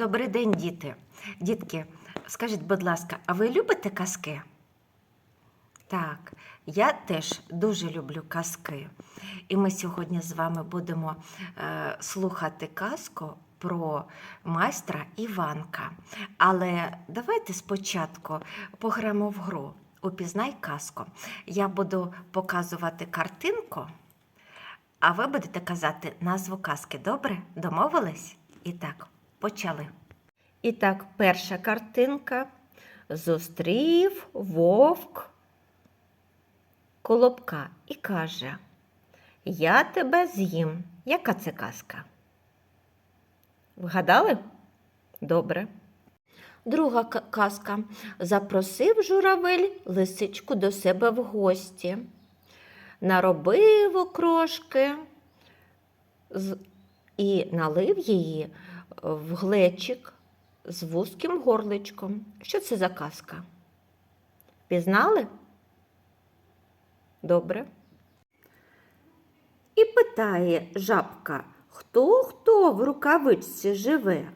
Добрий день, діти. Дітки, скажіть, будь ласка, а ви любите казки? Так, я теж дуже люблю казки. І ми сьогодні з вами будемо е, слухати казку про майстра Іванка. Але давайте спочатку пограємо в гру. Упізнай казку. Я буду показувати картинку, а ви будете казати назву казки. Добре? Домовились? І так, почали. І так, перша картинка. Зустрів вовк колобка і каже: Я тебе з'їм. Яка це казка? Вгадали? Добре. Друга казка. Запросив журавель лисичку до себе в гості. Наробив окрошки і налив її в глечик з вузьким горличком. Що це за казка? Пізнали? Добре. І питає жабка, хто хто в рукавичці живе?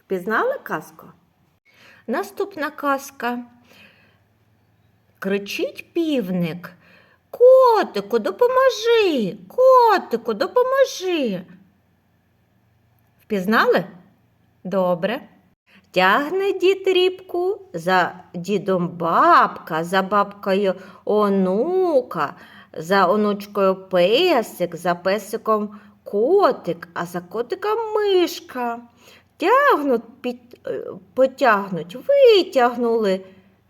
Впізнали казку? Наступна казка. Кричить півник. Котику, допоможи, котику, допоможи. Впізнали? Добре. Тягне дід рібку за дідом бабка, за бабкою онука, за онучкою песик, за песиком котик, а за котиком мишка. Тягнуть, під, е, потягнуть, витягнули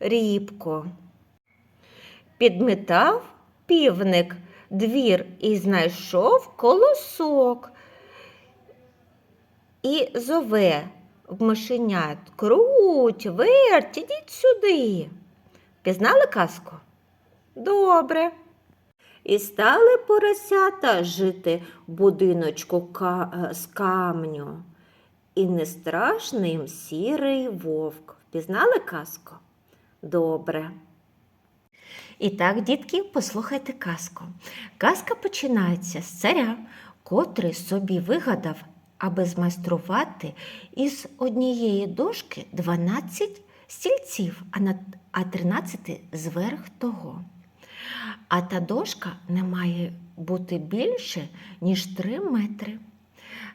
рібку. Підмітав півник двір і знайшов колосок і зове в мишенят круть, верть, ідіть сюди. Пізнали казку? Добре. І стали поросята жити в будиночку е, з камню. І не страшний їм сірий вовк. Впізнали казку? Добре. І так, дітки, послухайте казку. Казка починається з царя, котрий собі вигадав, аби змайструвати із однієї дошки 12 стільців, а, на, а 13 зверх того. А та дошка не має бути більше, ніж 3 метри.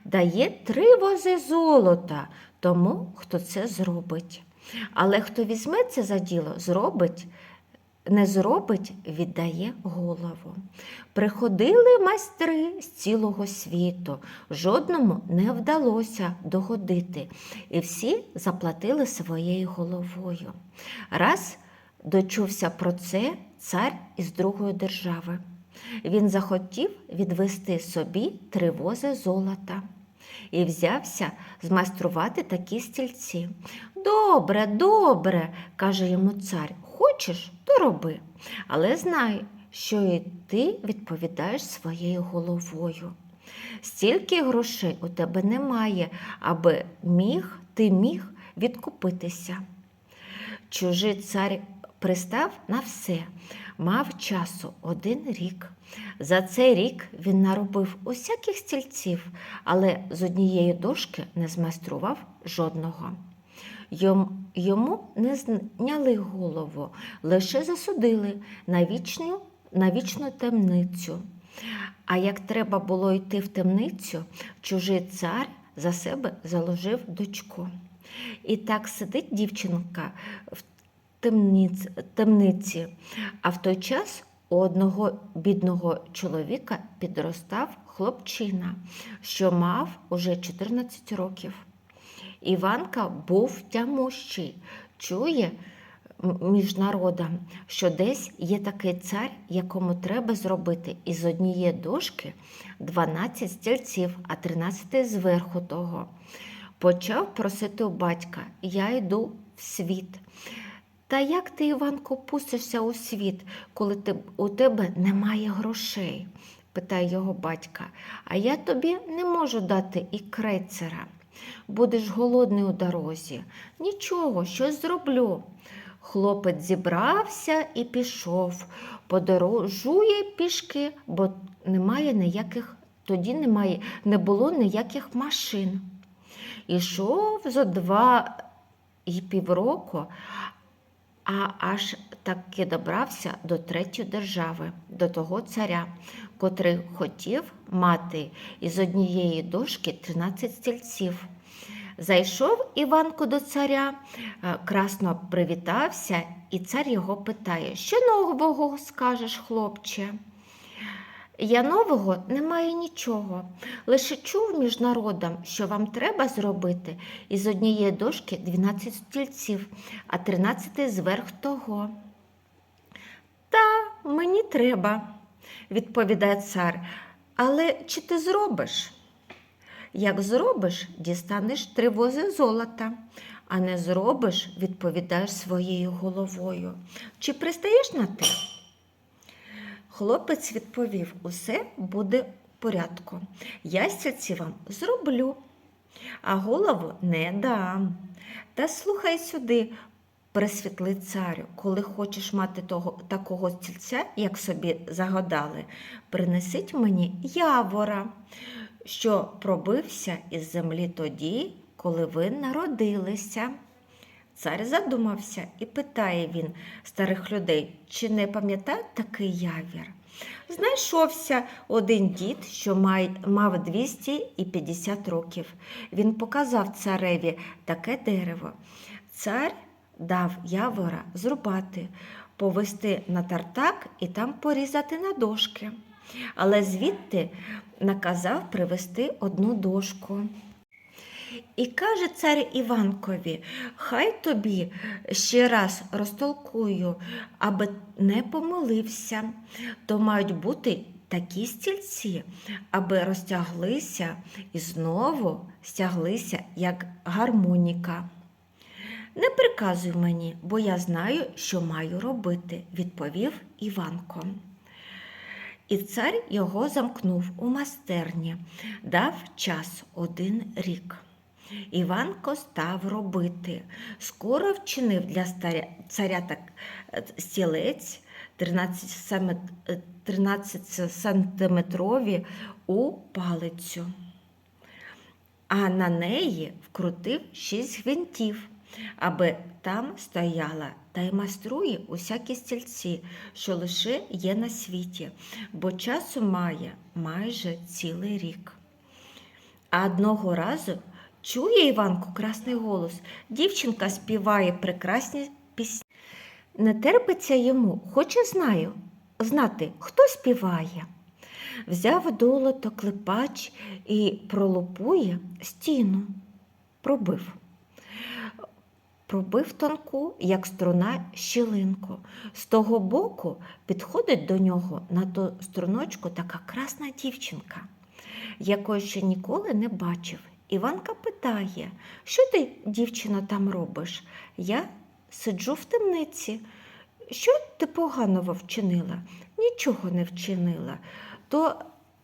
Дає три вози золота тому, хто це зробить. Але хто візьметься за діло, зробить, не зробить, віддає голову. Приходили майстри з цілого світу, жодному не вдалося догодити, і всі заплатили своєю головою. Раз дочувся про це цар із другої держави. Він захотів відвести собі три вози золота і взявся змайструвати такі стільці. Добре, добре, каже йому цар, хочеш, то роби. Але знай, що і ти відповідаєш своєю головою. Стільки грошей у тебе немає, аби міг, ти міг відкупитися. Чужий цар пристав на все, мав часу один рік. За цей рік він наробив усяких стільців, але з однієї дошки не змайстрував жодного. Йом- Йому не зняли голову, лише засудили на вічну, на вічну темницю. А як треба було йти в темницю, чужий цар за себе заложив дочку. І так сидить дівчинка в темниці, а в той час у одного бідного чоловіка підростав хлопчина, що мав уже 14 років. Іванка був тямущий, чує між народом, що десь є такий цар, якому треба зробити із однієї дошки 12 стільців, а 13 зверху того. Почав просити у батька, я йду в світ. Та як ти, Іванко, пустишся у світ, коли ти, у тебе немає грошей? питає його батька. А я тобі не можу дати і крейцера. Будеш голодний у дорозі. Нічого, щось зроблю. Хлопець зібрався і пішов. Подорожує пішки, бо немає ніяких, тоді немає, не було ніяких машин. Ішов зо два і півроку, а аж таки добрався до третьої держави, до того царя, котрий хотів мати із однієї дошки 13 стільців. Зайшов Іванко до царя, е, красно привітався, і цар його питає, що нового скажеш, хлопче? Я нового не маю нічого. Лише чув між народом, що вам треба зробити із однієї дошки 12 стільців, а 13 зверх того. Та мені треба, відповідає цар. Але чи ти зробиш? Як зробиш, дістанеш три вози золота, а не зробиш, відповідаєш своєю головою. Чи пристаєш на те? Хлопець відповів: усе буде в порядку. Я стільці вам зроблю, а голову не дам. Та слухай сюди, пресвітлий царю, коли хочеш мати того, такого стільця, як собі загадали, принесіть мені явора, що пробився із землі тоді, коли ви народилися. Цар задумався і питає він старих людей, чи не пам'ятають такий явір. Знайшовся один дід, що мав 250 років. Він показав цареві таке дерево. Цар дав явора зрубати, повести на тартак і там порізати на дошки. Але звідти наказав привезти одну дошку. І каже цар Іванкові, хай тобі ще раз розтолкую, аби не помилився, то мають бути такі стільці, аби розтяглися і знову стяглися, як гармоніка. Не приказуй мені, бо я знаю, що маю робити, відповів Іванко. І цар його замкнув у майстерні, дав час один рік. Іванко став робити. Скоро вчинив для царя так е, стілець 13, е, 13 сантиметрові у палицю, а на неї вкрутив шість гвинтів, аби там стояла та й майструє усякі стільці, що лише є на світі, бо часу має майже цілий рік. А одного разу чує Іванко красний голос. Дівчинка співає прекрасні пісні. Не терпиться йому, хоче знаю, знати, хто співає. Взяв долото клепач і пролупує стіну. Пробив. Пробив тонку, як струна, щілинку. З того боку підходить до нього на ту струночку така красна дівчинка якої ще ніколи не бачив. Іванка питає, що ти, дівчино, там робиш? Я сиджу в темниці. Що ти поганого вчинила? Нічого не вчинила. То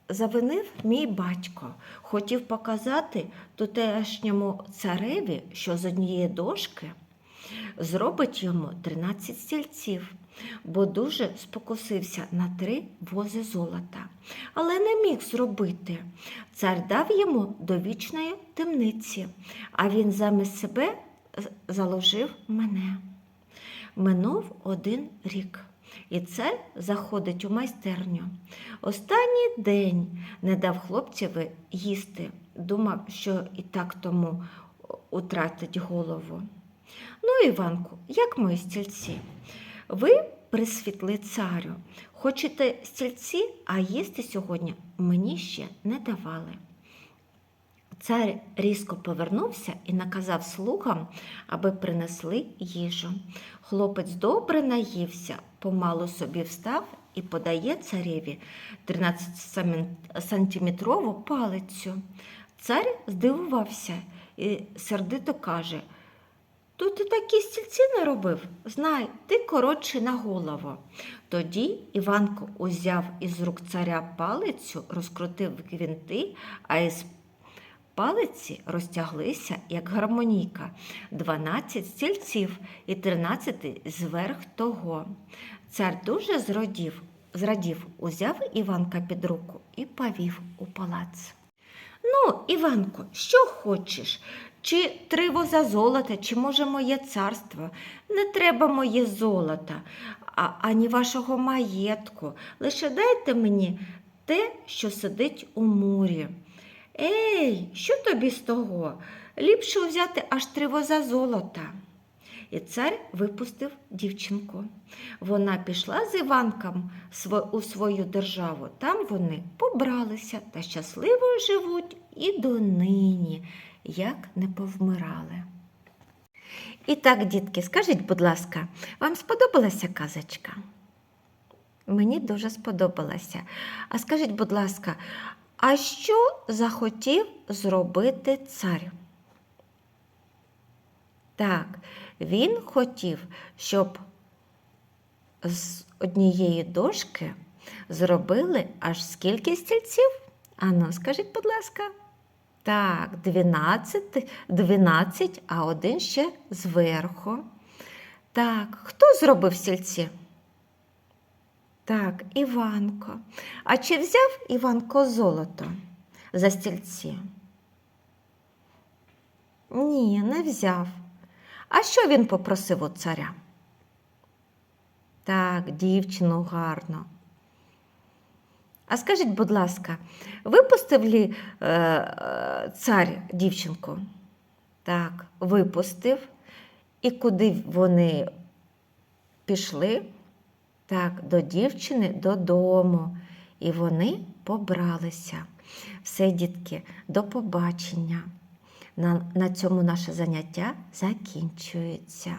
завинив мій батько. Хотів показати тутешньому цареві, що з однієї дошки зробить йому 13 стільців, бо дуже спокусився на три вози золота, але не міг зробити. Цар дав йому до вічної темниці, а він замість себе заложив мене. Минув один рік. І цар заходить у майстерню. Останній день не дав хлопцеві їсти, думав, що і так тому утратить голову. Ну, Іванку, як мої стільці? Ви, присвітлий царю, хочете стільці, а їсти сьогодні мені ще не давали. Цар різко повернувся і наказав слугам, аби принесли їжу. Хлопець добре наївся, помалу собі встав і подає цареві 13-сантиметрову палицю. Цар здивувався і сердито каже: Тут ти такі стільці не робив. Знай, ти коротший на голову. Тоді Іванко узяв із рук царя палицю, розкрутив гвинти, а із палиці розтяглися, як гармонійка, 12 стільців і 13 зверх того. Цар дуже зрадів, зрадів, узяв Іванка під руку і повів у палац. Ну, Іванко, що хочеш? Чи три воза золота, чи може моє царство? Не треба моє золота, а, ані вашого маєтку. Лише дайте мені те, що сидить у мурі. Ей, що тобі з того? Ліпше взяти аж три воза золота. І цар випустив дівчинку. Вона пішла з Іванком у свою державу. Там вони побралися та щасливо живуть і донині, як не повмирали. І так, дітки, скажіть, будь ласка, вам сподобалася казочка? Мені дуже сподобалася. А скажіть, будь ласка, а що захотів зробити цар? Так, він хотів, щоб з однієї дошки зробили аж скільки стільців? Ану, скажіть, будь ласка. Так, 12, 12, а один ще зверху. Так, хто зробив стільці? Так, Іванко. А чи взяв Іванко золото за стільці? Ні, не взяв. А що він попросив у царя? Так, дівчину гарно. А скажіть, будь ласка, випустив лі е, е, цар дівчинку? Так, випустив. І куди вони пішли? Так, до дівчини додому. І вони побралися. Все, дітки, до побачення. На, на цьому наше заняття закінчується.